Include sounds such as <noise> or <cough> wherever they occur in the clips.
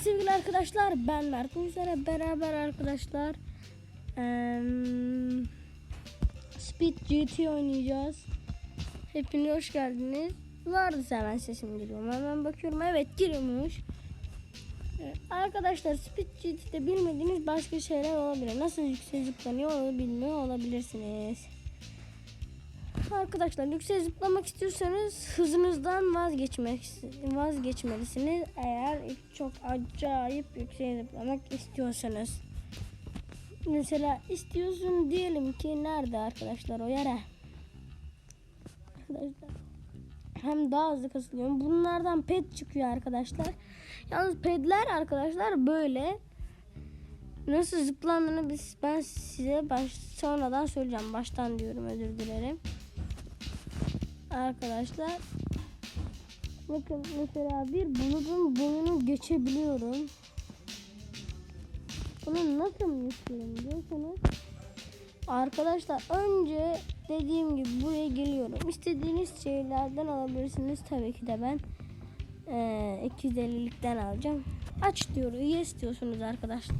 sevgili arkadaşlar ben Mert üzere beraber arkadaşlar eee, Speed GT oynayacağız. Hepiniz hoş geldiniz. Vardı hemen sesim geliyor mu? Hemen bakıyorum evet giriyormuş. Ee, Arkadaşlar Speed GT'de bilmediğiniz başka şeyler olabilir. Nasıl yüksek zıplanıyor onu bilmiyor olabilirsiniz. Arkadaşlar yüksek zıplamak istiyorsanız hızınızdan vazgeçmek vazgeçmelisiniz. Eğer çok acayip yüksek zıplamak istiyorsanız. Mesela istiyorsun diyelim ki nerede arkadaşlar o yere? Arkadaşlar hem daha hızlı kasılıyorum. Bunlardan pet çıkıyor arkadaşlar. Yalnız pedler arkadaşlar böyle. Nasıl zıplandığını biz ben size baş, sonradan söyleyeceğim. Baştan diyorum özür dilerim. Arkadaşlar bakın mesela bir bulutun boyunu geçebiliyorum. Bunu nasıl yapıyorum diyorsanız Arkadaşlar önce dediğim gibi buraya geliyorum. İstediğiniz şeylerden alabilirsiniz. Tabii ki de ben eee 250'likten alacağım. Aç diyor. Yes diyorsunuz arkadaşlar.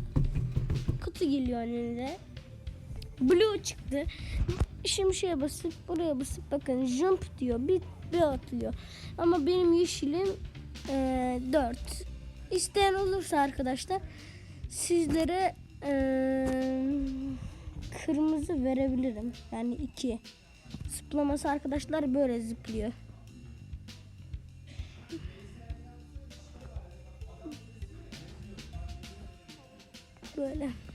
Kutu geliyor önünüze. Blue çıktı. Şimdi şeye basıp buraya basıp bakın jump diyor. Bir, bir atlıyor. Ama benim yeşilim eee 4. İsteyen olursa arkadaşlar sizlere eee kırmızı verebilirim. Yani iki. Zıplaması arkadaşlar böyle zıplıyor. Böyle.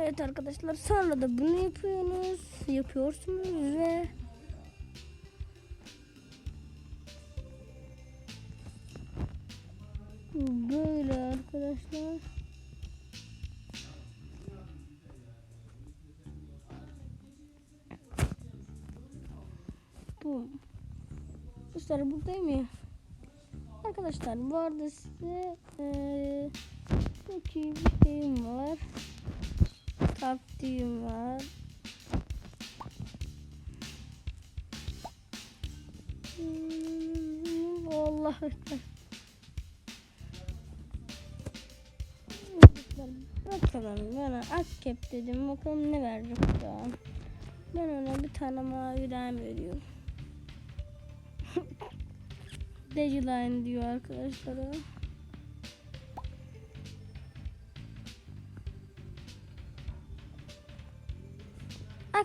Evet arkadaşlar sonra da bunu yapıyorsunuz. Yapıyorsunuz ve böyle arkadaşlar. Bu. Arkadaşlar buradayım ya. Arkadaşlar bu arada size eee çok iyi bir şeyim var. Var. Hmm, Allah ekber. Bakalım bana akkep dedim. Bakalım ne verecek an. Ben ona bir tane maviden veriyorum. <laughs> Dejiline diyor arkadaşlar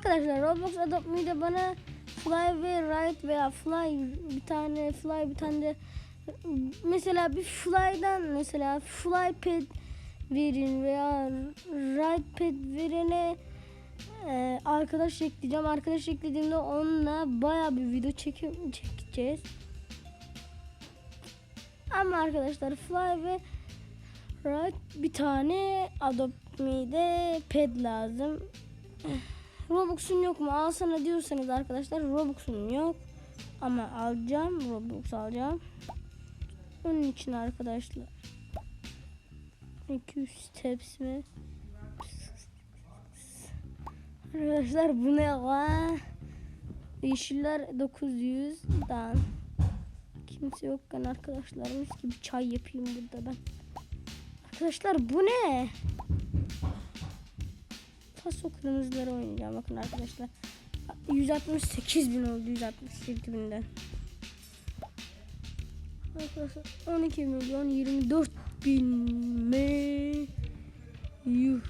Arkadaşlar Roblox Adopt Me'de bana Fly ve Ride veya Fly bir tane Fly bir tane de mesela bir Fly'dan mesela Fly Pad verin veya Ride Pad verene e, arkadaş ekleyeceğim. Arkadaş eklediğimde onunla baya bir video çekim çekeceğiz. Ama arkadaşlar Fly ve Ride bir tane Adopt Me'de pad lazım. Robux'un yok mu? Alsana diyorsanız arkadaşlar Robux'un yok. Ama alacağım. Robux alacağım. Onun için arkadaşlar. 200 steps mi? Arkadaşlar bu ne lan? Yeşiller 900 dan. Kimse yokken arkadaşlar mis gibi çay yapayım burada ben. Arkadaşlar bu ne? Paso kırmızıları oynayacağım bakın arkadaşlar. 168 bin oldu 168 binden. Arkadaşlar 12 milyon 24 bin mi? Yuh.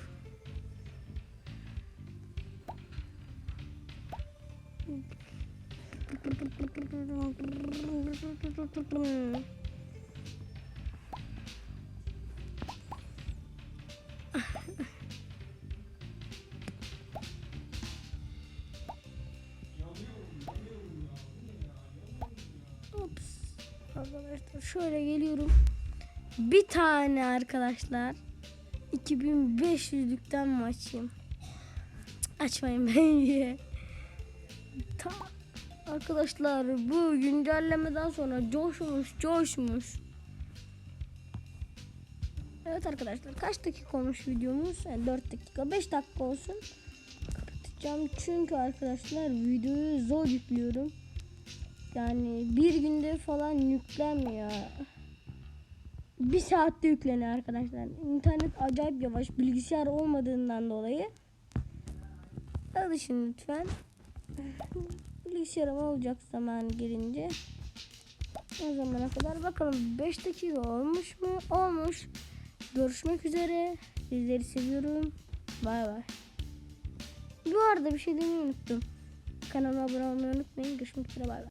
Şöyle geliyorum. Bir tane arkadaşlar 2500'lükten mi açayım? Açmayın <laughs> bence. Ta arkadaşlar bu güncellemeden sonra coşmuş coşmuş. Evet arkadaşlar kaç dakika olmuş videomuz? Yani 4 dakika 5 dakika olsun. Kapatacağım çünkü arkadaşlar videoyu zor yüklüyorum. Yani bir günde falan yüklenmiyor. bir saatte yükleniyor arkadaşlar. İnternet acayip yavaş bilgisayar olmadığından dolayı. Alışın lütfen. Bilgisayarım olacak zaman gelince. O zamana kadar bakalım 5 dakika olmuş mu? Olmuş. Görüşmek üzere. Sizleri seviyorum. Bay bay. Bu arada bir şey demeyi unuttum. Kanalıma abone olmayı unutmayın. Görüşmek üzere bay bay.